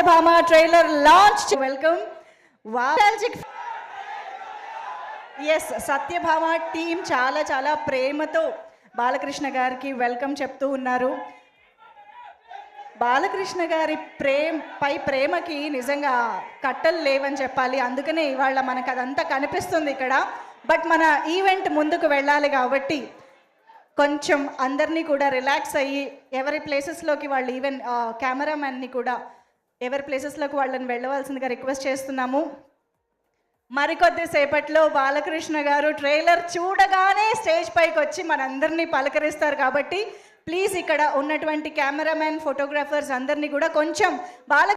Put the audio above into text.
Satyabhama trailer launch welcomes Satyabhama team చాలా చాలా ప్రేమతో బాలకృష్ణ గారికి వెల్కమ్ చెప్తూ ఉన్నారు. బాలకృష్ణ గారి ప్రేమ పై ప్రేమకి నిజంగా కట్టలు లేవని చెప్పాలి. అందుకనే ఇవాళ మనకు అదంతా కనిపిస్తుంది ఇక్కడ. బట్ మన ఈవెంట్ ముందుకు వెళ్ళాలి కాబట్టి కొంచెం అందరినీ కూడా రిలాక్స్ అయ్యి ఎవరి ప్లేసెస్లోకి వాళ్ళు ఈవెన్ కెమెరామ్యాన్ని కూడా ఎవరి ప్లేసెస్లోకి వాళ్ళని వెళ్ళవలసిందిగా రిక్వెస్ట్ చేస్తున్నాము. మరికొద్ది సేపట్లో బాలకృష్ణ గారు ట్రైలర్ చూడగానే స్టేజ్ పైకి వచ్చి మనందరినీ పలకరిస్తారు కాబట్టి ప్లీజ్ ఇక్కడ ఉన్నటువంటి కెమెరామెన్ ఫోటోగ్రాఫర్స్ అందరినీ కూడా కొంచెం బాల